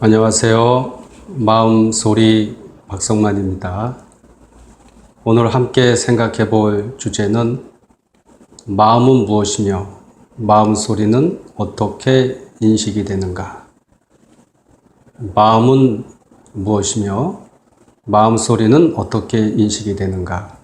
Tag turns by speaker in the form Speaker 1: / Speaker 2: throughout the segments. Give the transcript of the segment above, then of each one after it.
Speaker 1: 안녕하세요. 마음소리 박성만입니다. 오늘 함께 생각해 볼 주제는 마음은 무엇이며 마음소리는 어떻게 인식이 되는가? 마음은 무엇이며 마음소리는 어떻게 인식이 되는가?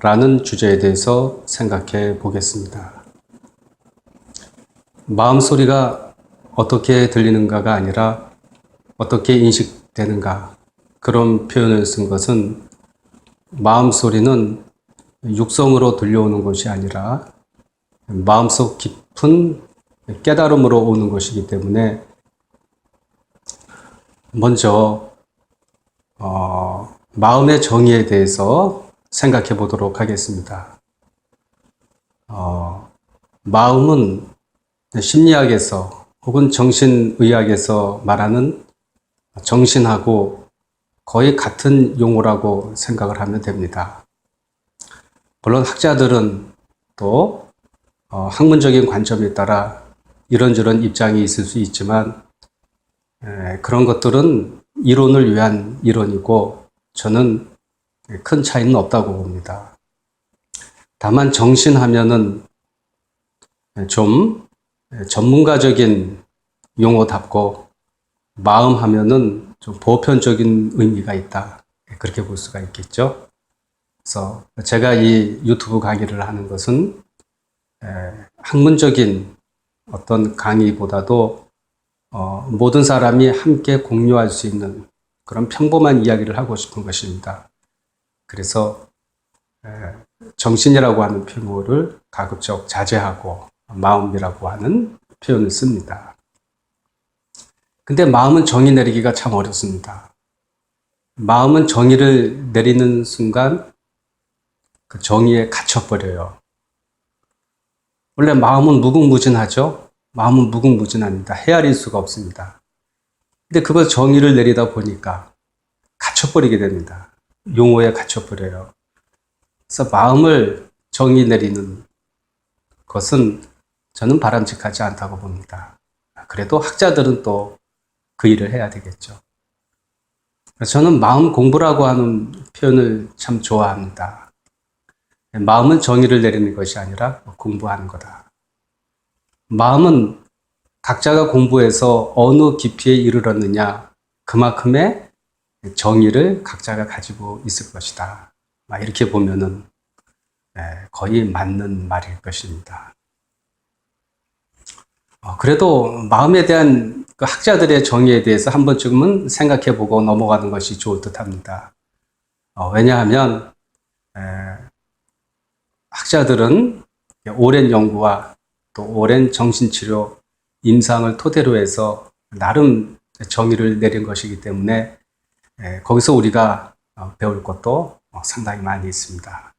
Speaker 1: 라는 주제에 대해서 생각해 보겠습니다. 마음소리가 어떻게 들리는가가 아니라 어떻게 인식되는가 그런 표현을 쓴 것은 마음 소리는 육성으로 들려오는 것이 아니라 마음속 깊은 깨달음으로 오는 것이기 때문에 먼저 어, 마음의 정의에 대해서 생각해 보도록 하겠습니다. 어, 마음은 심리학에서 혹은 정신의학에서 말하는 정신하고 거의 같은 용어라고 생각을 하면 됩니다. 물론 학자들은 또 어, 학문적인 관점에 따라 이런저런 입장이 있을 수 있지만 에, 그런 것들은 이론을 위한 이론이고 저는 큰 차이는 없다고 봅니다. 다만 정신하면은 좀 전문가적인 용어답고 마음 하면은 좀 보편적인 의미가 있다. 그렇게 볼 수가 있겠죠. 그래서 제가 이 유튜브 강의를 하는 것은 에, 학문적인 어떤 강의보다도 어, 모든 사람이 함께 공유할 수 있는 그런 평범한 이야기를 하고 싶은 것입니다. 그래서 에, 정신이라고 하는 표현을 가급적 자제하고 마음이라고 하는 표현을 씁니다. 근데 마음은 정의 내리기가 참 어렵습니다. 마음은 정의를 내리는 순간 그 정의에 갇혀버려요. 원래 마음은 무궁무진하죠? 마음은 무궁무진합니다. 헤아릴 수가 없습니다. 근데 그걸 정의를 내리다 보니까 갇혀버리게 됩니다. 용어에 갇혀버려요. 그래서 마음을 정의 내리는 것은 저는 바람직하지 않다고 봅니다. 그래도 학자들은 또 그 일을 해야 되겠죠. 저는 마음 공부라고 하는 표현을 참 좋아합니다. 마음은 정의를 내리는 것이 아니라 공부하는 거다. 마음은 각자가 공부해서 어느 깊이에 이르렀느냐, 그만큼의 정의를 각자가 가지고 있을 것이다. 이렇게 보면은 거의 맞는 말일 것입니다. 어, 그래도 마음에 대한 그 학자들의 정의에 대해서 한 번쯤은 생각해 보고 넘어가는 것이 좋을 듯 합니다. 어, 왜냐하면, 에, 학자들은 오랜 연구와 또 오랜 정신치료, 임상을 토대로 해서 나름 정의를 내린 것이기 때문에 에, 거기서 우리가 어, 배울 것도 어, 상당히 많이 있습니다.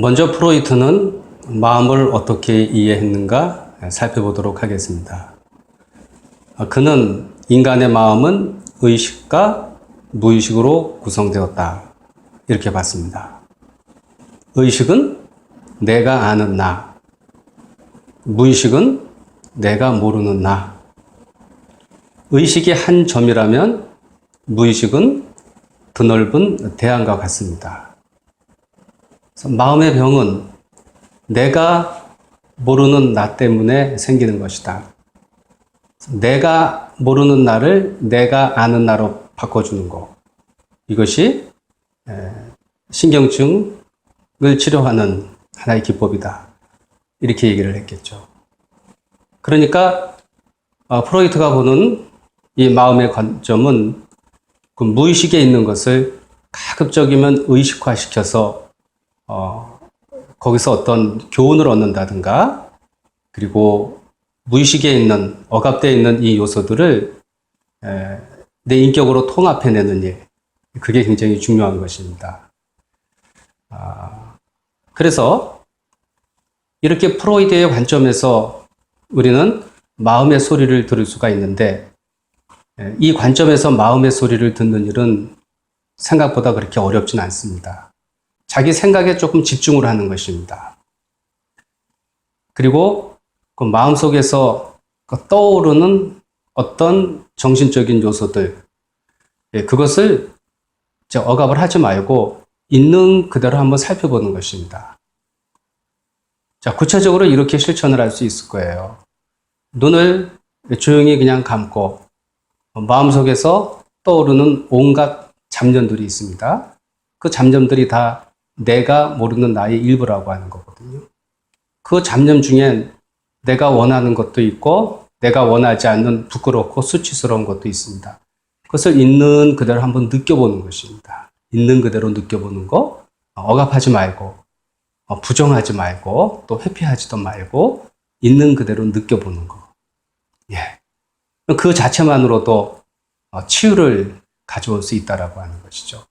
Speaker 1: 먼저 프로이트는 마음을 어떻게 이해했는가 살펴보도록 하겠습니다. 그는 인간의 마음은 의식과 무의식으로 구성되었다. 이렇게 봤습니다. 의식은 내가 아는 나, 무의식은 내가 모르는 나. 의식이 한 점이라면 무의식은 드넓은 대안과 같습니다. 마음의 병은 내가 모르는 나 때문에 생기는 것이다. 내가 모르는 나를 내가 아는 나로 바꿔주는 것. 이것이 신경증을 치료하는 하나의 기법이다. 이렇게 얘기를 했겠죠. 그러니까 어, 프로이트가 보는 이 마음의 관점은 그 무의식에 있는 것을 가급적이면 의식화시켜서 어, 거기서 어떤 교훈을 얻는다든가 그리고 무의식에 있는 억압되어 있는 이 요소들을 내 인격으로 통합해내는 일 그게 굉장히 중요한 것입니다. 아, 그래서 이렇게 프로이드의 관점에서 우리는 마음의 소리를 들을 수가 있는데 이 관점에서 마음의 소리를 듣는 일은 생각보다 그렇게 어렵진 않습니다. 자기 생각에 조금 집중을 하는 것입니다. 그리고 그 마음속에서 그 떠오르는 어떤 정신적인 요소들, 예, 그것을 억압을 하지 말고 있는 그대로 한번 살펴보는 것입니다. 자, 구체적으로 이렇게 실천을 할 수 있을 거예요. 눈을 조용히 그냥 감고 마음속에서 떠오르는 온갖 잠념들이 있습니다. 그 잠념들이 다 내가 모르는 나의 일부라고 하는 거거든요. 그 잡념 중엔 내가 원하는 것도 있고 내가 원하지 않는 부끄럽고 수치스러운 것도 있습니다. 그것을 있는 그대로 한번 느껴보는 것입니다. 있는 그대로 느껴보는 거 억압하지 말고 어, 부정하지 말고 또 회피하지도 말고 있는 그대로 느껴보는 거. 예. 그 자체만으로도 어, 치유를 가져올 수 있다라고 하는 것이죠.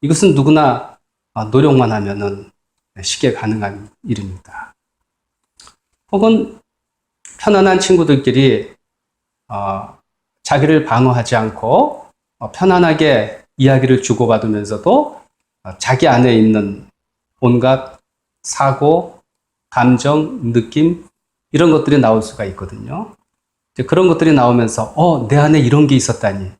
Speaker 1: 이것은 누구나 어, 노력만 하면은 쉽게 가능한 일입니다. 혹은 편안한 친구들끼리 어, 자기를 방어하지 않고 어, 편안하게 이야기를 주고받으면서도 어, 자기 안에 있는 온갖 사고, 감정, 느낌 이런 것들이 나올 수가 있거든요. 그런 것들이 나오면서 어, 내 안에 이런 게 있었다니.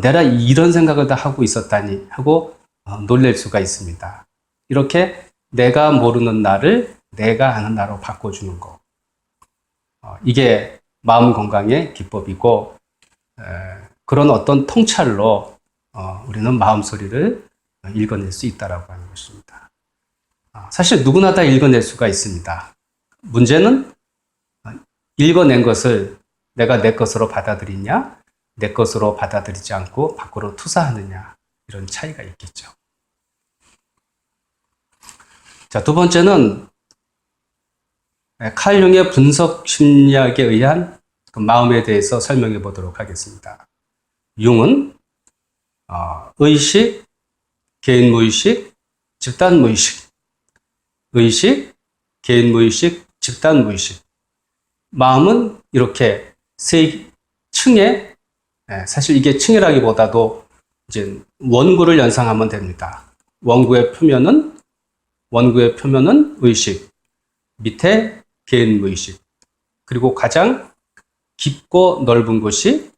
Speaker 1: 내가 이런 생각을 다 하고 있었다니 하고 어, 놀랄 수가 있습니다. 이렇게 내가 모르는 나를 내가 아는 나로 바꿔주는 거. 어, 이게 마음 건강의 기법이고 에, 그런 어떤 통찰로 어, 우리는 마음 소리를 읽어낼 수 있다라고 하는 것입니다. 아, 사실 누구나 다 읽어낼 수가 있습니다. 문제는 어, 읽어낸 것을 내가 내 것으로 받아들이냐, 내 것으로 받아들이지 않고 밖으로 투사하느냐 이런 차이가 있겠죠. 자, 두 번째는 칼 융의 분석 심리학에 의한 그 마음에 대해서 설명해 보도록 하겠습니다. 융은 어, 의식, 개인 무의식, 집단 무의식, 의식, 개인 무의식, 집단 무의식. 마음은 이렇게 세 층에 예, 사실 이게 층이라기보다도 이제 원구를 연상하면 됩니다. 원구의 표면은 원구의 표면은 의식, 밑에 개인 무의식, 그리고 가장 깊고 넓은 곳이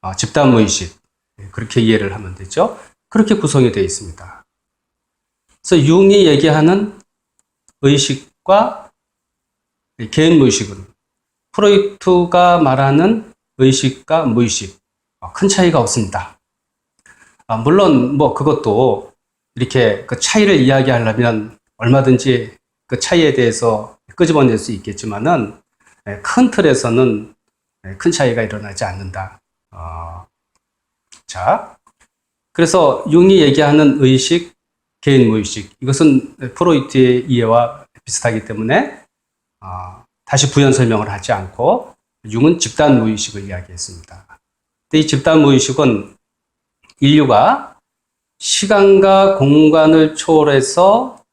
Speaker 1: 어, 집단 무의식. 예, 그렇게 이해를 하면 되죠. 그렇게 구성이 되어 있습니다. 그래서 융이 얘기하는 의식과 개인 무의식은 프로이트가 말하는 의식과 무의식 어, 큰 차이가 없습니다. 아, 물론 뭐 그것도 이렇게 그 차이를 이야기하려면 얼마든지 그 차이에 대해서 끄집어낼 수 있겠지만은 예, 큰 틀에서는 예, 큰 차이가 일어나지 않는다. 어, 자, 그래서 융이 얘기하는 의식, 개인 무의식 이것은 프로이트의 이해와 비슷하기 때문에 어, 다시 부연 설명을 하지 않고 융은 집단 무의식을 이야기했습니다. 이 집단 무의식은 인류가 시간과 공간을 초월해서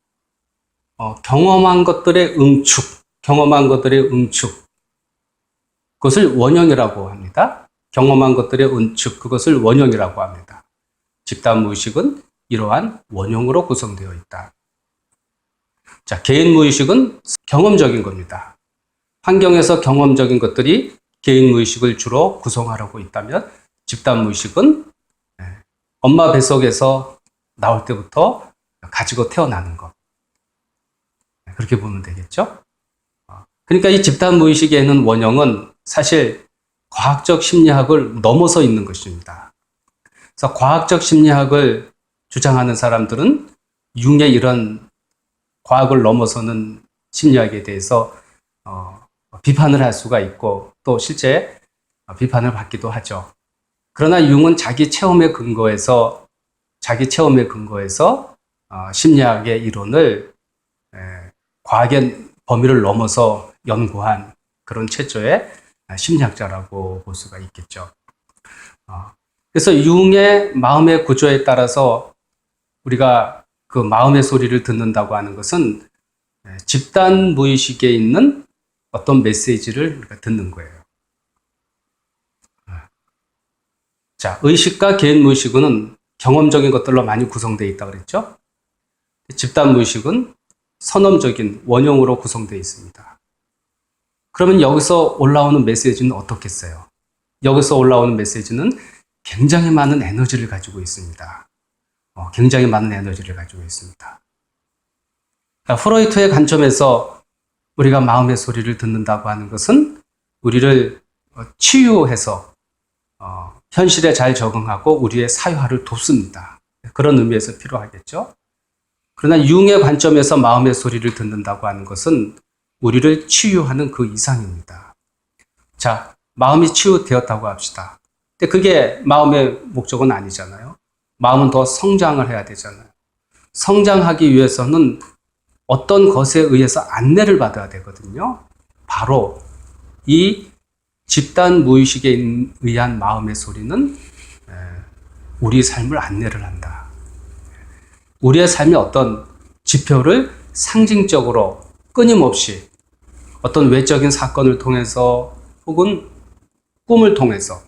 Speaker 1: 어, 경험한 것들의 응축, 경험한 것들의 응축, 그것을 원형이라고 합니다. 경험한 것들의 응축, 그것을 원형이라고 합니다. 집단 무의식은 이러한 원형으로 구성되어 있다. 자, 개인 무의식은 경험적인 겁니다. 환경에서 경험적인 것들이 개인 무의식을 주로 구성하고 있다면 집단 무의식은 예, 엄마 뱃속에서 나올 때부터 가지고 태어나는 것. 그렇게 보면 되겠죠? 어, 그러니까 이 집단 무의식에는 원형은 사실 과학적 심리학을 넘어서 있는 것입니다. 그래서 과학적 심리학을 주장하는 사람들은 융의 이런 과학을 넘어서는 심리학에 대해서 어, 비판을 할 수가 있고 또 실제 비판을 받기도 하죠. 그러나 융은 자기 체험에 근거해서 자기 체험에 근거해서 어, 심리학의 이론을 에, 과학의 범위를 넘어서 연구한 그런 최초의 심리학자라고 볼 수가 있겠죠. 어, 그래서 융의 마음의 구조에 따라서 우리가 그 마음의 소리를 듣는다고 하는 것은 집단 무의식에 있는 어떤 메시지를 우리가 듣는 거예요. 자, 의식과 개인 무의식은 경험적인 것들로 많이 구성되어 있다 그랬죠? 집단 무의식은 선험적인 원형으로 구성되어 있습니다. 그러면 여기서 올라오는 메시지는 어떻겠어요? 여기서 올라오는 메시지는 굉장히 많은 에너지를 가지고 있습니다. 어, 굉장히 많은 에너지를 가지고 있습니다. 그러니까 프로이트의 관점에서 우리가 마음의 소리를 듣는다고 하는 것은 우리를 어, 치유해서 어, 현실에 잘 적응하고 우리의 사회화를 돕습니다. 그런 의미에서 필요하겠죠. 그러나 융의 관점에서 마음의 소리를 듣는다고 하는 것은 우리를 치유하는 그 이상입니다. 자, 마음이 치유되었다고 합시다. 근데 그게 마음의 목적은 아니잖아요. 마음은 더 성장을 해야 되잖아요. 성장하기 위해서는 어떤 것에 의해서 안내를 받아야 되거든요. 바로 이 집단 무의식에 의한 마음의 소리는 에, 우리 삶을 안내를 한다. 우리의 삶의 어떤 지표를 상징적으로 끊임없이 어떤 외적인 사건을 통해서 혹은 꿈을 통해서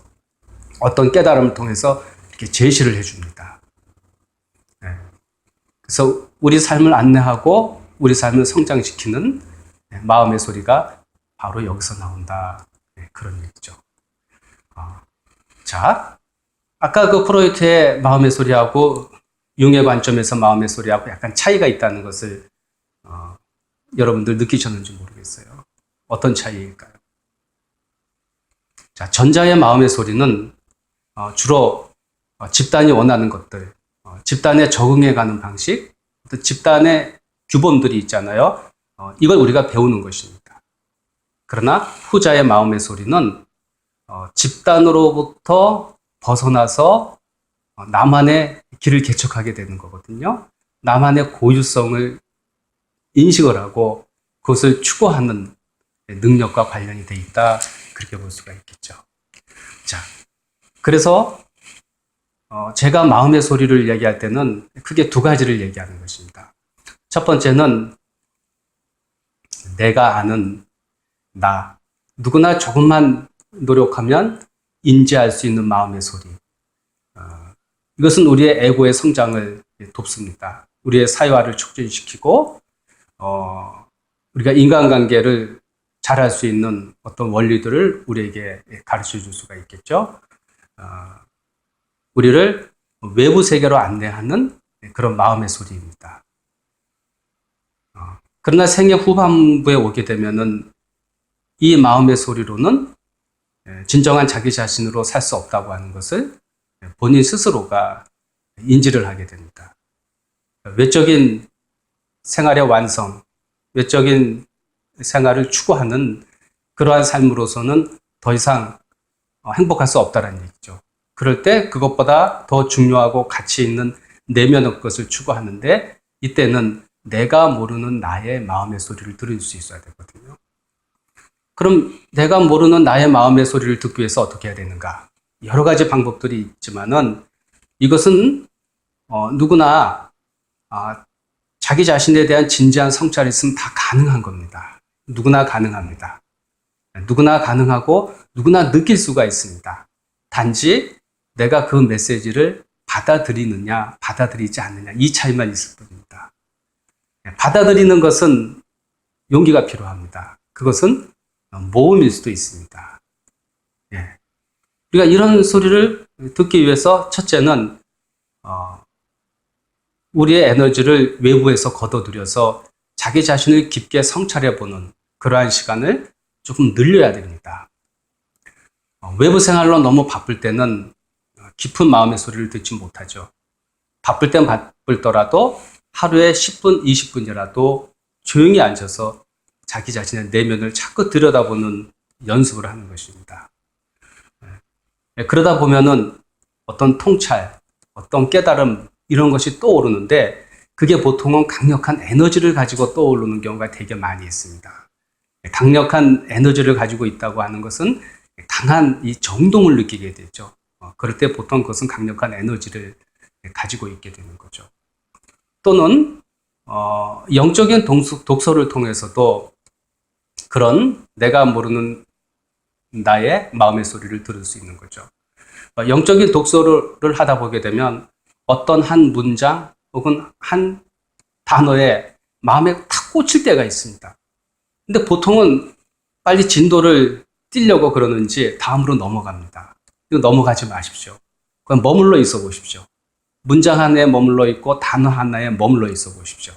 Speaker 1: 어떤 깨달음을 통해서 이렇게 제시를 해줍니다. 네. 그래서 우리 삶을 안내하고 우리 삶을 성장시키는 네, 마음의 소리가 바로 여기서 나온다. 네, 그런 얘기죠. 어, 자, 아까 그 프로이트의 마음의 소리하고 융의 관점에서 마음의 소리하고 약간 차이가 있다는 것을 어, 여러분들 느끼셨는지 모르겠어요. 어떤 차이일까요? 자, 전자의 마음의 소리는 어, 주로 어, 집단이 원하는 것들, 어, 집단에 적응해 가는 방식, 어떤 집단의 규범들이 있잖아요. 어, 이걸 우리가 배우는 것입니다. 그러나 후자의 마음의 소리는 어, 집단으로부터 벗어나서 어, 나만의 길을 개척하게 되는 거거든요. 나만의 고유성을 인식을 하고 그것을 추구하는 능력과 관련이 돼 있다. 그렇게 볼 수가 있겠죠. 자, 그래서 어, 제가 마음의 소리를 얘기할 때는 크게 두 가지를 얘기하는 것입니다. 첫 번째는 내가 아는 나. 누구나 조금만 노력하면 인지할 수 있는 마음의 소리. 어, 이것은 우리의 에고의 성장을 돕습니다. 우리의 사회화를 촉진시키고, 어, 우리가 인간관계를 잘할 수 있는 어떤 원리들을 우리에게 가르쳐 줄 수가 있겠죠. 어, 우리를 외부 세계로 안내하는 그런 마음의 소리입니다. 어, 그러나 생애 후반부에 오게 되면은 이 마음의 소리로는 예, 진정한 자기 자신으로 살 수 없다고 하는 것을 본인 스스로가 인지를 하게 됩니다. 외적인 생활의 완성, 외적인 생활을 추구하는 그러한 삶으로서는 더 이상 어, 행복할 수 없다는 얘기죠. 그럴 때 그것보다 더 중요하고 가치 있는 내면의 것을 추구하는데 이때는 내가 모르는 나의 마음의 소리를 들을 수 있어야 되거든요. 그럼 내가 모르는 나의 마음의 소리를 듣기 위해서 어떻게 해야 되는가? 여러 가지 방법들이 있지만은 이것은 어, 누구나 아, 자기 자신에 대한 진지한 성찰이 있으면 다 가능한 겁니다. 누구나 가능합니다. 누구나 가능하고 누구나 느낄 수가 있습니다. 단지 내가 그 메시지를 받아들이느냐, 받아들이지 않느냐, 이 차이만 있을 뿐입니다. 받아들이는 것은 용기가 필요합니다. 그것은 모험일 수도 있습니다. 예. 우리가 이런 소리를 듣기 위해서 첫째는 어, 우리의 에너지를 외부에서 걷어들여서 자기 자신을 깊게 성찰해 보는 그러한 시간을 조금 늘려야 됩니다. 어, 외부 생활로 너무 바쁠 때는 깊은 마음의 소리를 듣지 못하죠. 바쁠 땐 바쁠더라도 하루에 10분, 20분이라도 조용히 앉아서 자기 자신의 내면을 자꾸 들여다보는 연습을 하는 것입니다. 네, 그러다 보면은 어떤 통찰, 어떤 깨달음 이런 것이 떠오르는데 그게 보통은 강력한 에너지를 가지고 떠오르는 경우가 되게 많이 있습니다. 네, 강력한 에너지를 가지고 있다고 하는 것은 강한 이 정동을 느끼게 되죠. 어, 그럴 때 보통 그것은 강력한 에너지를 가지고 있게 되는 거죠. 또는 어, 영적인 동수, 독서를 통해서도 그런 내가 모르는 나의 마음의 소리를 들을 수 있는 거죠. 어, 영적인 독서를 하다 보게 되면 어떤 한 문장 혹은 한 단어에 마음에 탁 꽂힐 때가 있습니다. 근데 보통은 빨리 진도를 뛰려고 그러는지 다음으로 넘어갑니다. 이거 넘어가지 마십시오. 그냥 머물러 있어 보십시오. 문장 하나에 머물러 있고 단어 하나에 머물러 있어 보십시오.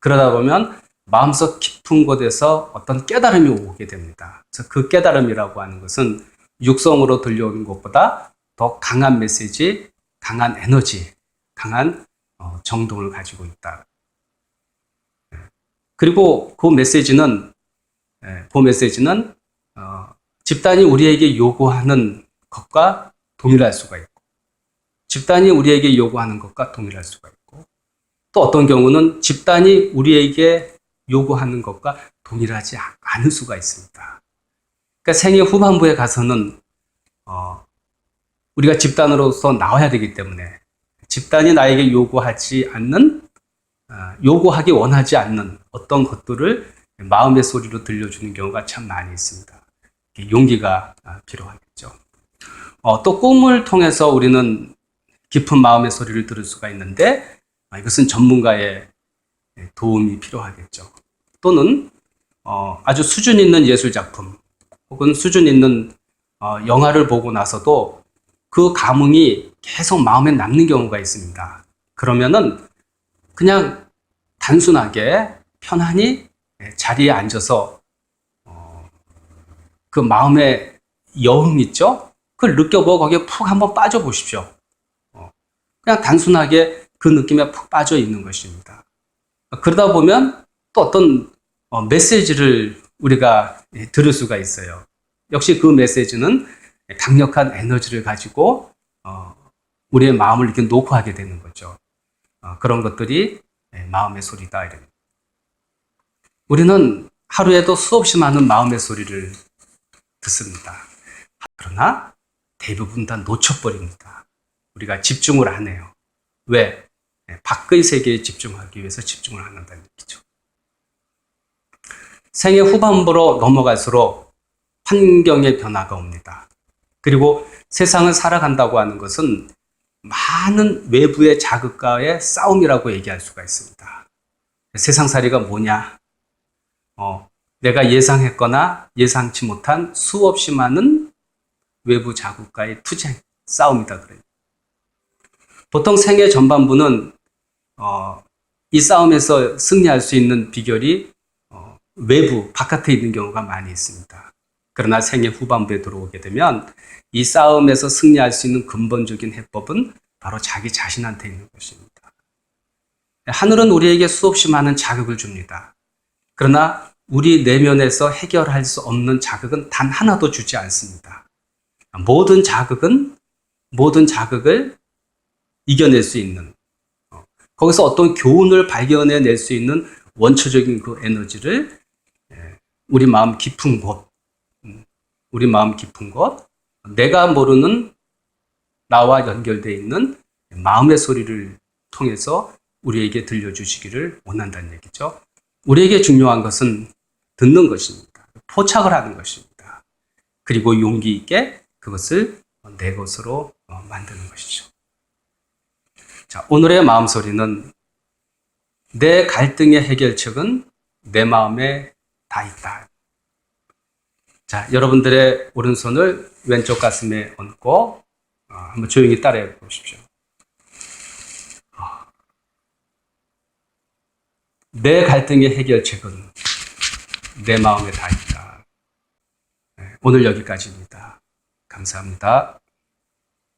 Speaker 1: 그러다 보면 마음속 깊은 곳에서 어떤 깨달음이 오게 됩니다. 그 깨달음이라고 하는 것은 육성으로 들려오는 것보다 더 강한 메시지, 강한 에너지, 강한 어, 정동을 가지고 있다. 예. 그리고 그 메시지는 예, 그 메시지는 어, 집단이 우리에게 요구하는 것과 동일할 수가 있고, 집단이 우리에게 요구하는 것과 동일할 수가 있고, 또 어떤 경우는 집단이 우리에게 요구하는 것과 동일하지 않을 수가 있습니다. 그러니까 생애 후반부에 가서는 어, 우리가 집단으로서 나와야 되기 때문에 집단이 나에게 요구하지 않는 어, 요구하기 원하지 않는 어떤 것들을 마음의 소리로 들려주는 경우가 참 많이 있습니다. 용기가 아, 필요하겠죠. 어, 또 꿈을 통해서 우리는 깊은 마음의 소리를 들을 수가 있는데 아, 이것은 전문가의 도움이 필요하겠죠. 또는 어, 아주 수준 있는 예술 작품 혹은 수준 있는 어, 영화를 보고 나서도 그 감흥이 계속 마음에 남는 경우가 있습니다. 그러면은 그냥 단순하게 편안히 자리에 앉아서 어, 그 마음의 여흥 있죠? 그걸 느껴보고 거기에 푹 한번 빠져 보십시오. 어, 그냥 단순하게 그 느낌에 푹 빠져 있는 것입니다. 그러다 보면 또 어떤 어, 메시지를 우리가 들을 수가 있어요. 역시 그 메시지는 강력한 에너지를 가지고 어, 우리의 마음을 이렇게 녹화하게 되는 거죠. 어, 그런 것들이 마음의 소리다. 이런. 우리는 하루에도 수없이 많은 마음의 소리를 듣습니다. 그러나 대부분 다 놓쳐버립니다. 우리가 집중을 안 해요. 왜? 밖의 세계에 집중하기 위해서 집중을 안 한다는 얘기죠. 생애 후반부로 넘어갈수록 환경의 변화가 옵니다. 그리고 세상을 살아간다고 하는 것은 많은 외부의 자극과의 싸움이라고 얘기할 수가 있습니다. 세상살이가 뭐냐? 어, 내가 예상했거나 예상치 못한 수없이 많은 외부 자극과의 투쟁, 싸움이다 그래요. 보통 생애 전반부는 어, 이 싸움에서 승리할 수 있는 비결이 어, 외부, 바깥에 있는 경우가 많이 있습니다. 그러나 생애 후반부에 들어오게 되면 이 싸움에서 승리할 수 있는 근본적인 해법은 바로 자기 자신한테 있는 것입니다. 하늘은 우리에게 수없이 많은 자극을 줍니다. 그러나 우리 내면에서 해결할 수 없는 자극은 단 하나도 주지 않습니다. 모든 자극은 모든 자극을 이겨낼 수 있는 어, 거기서 어떤 교훈을 발견해 낼 수 있는 원초적인 그 에너지를 예, 우리 마음 깊은 곳, 음, 우리 마음 깊은 곳, 내가 모르는 나와 연결되어 있는 마음의 소리를 통해서 우리에게 들려주시기를 원한다는 얘기죠. 우리에게 중요한 것은 듣는 것입니다. 포착을 하는 것입니다. 그리고 용기 있게 그것을 내 것으로 어, 만드는 것이죠. 자, 오늘의 마음 소리는 내 갈등의 해결책은 내 마음에 다 있다. 자, 여러분들의 오른손을 왼쪽 가슴에 얹고 어, 한번 조용히 따라해 보십시오. 어. 내 갈등의 해결책은 내 마음에 다 있다. 네, 오늘 여기까지입니다. 감사합니다.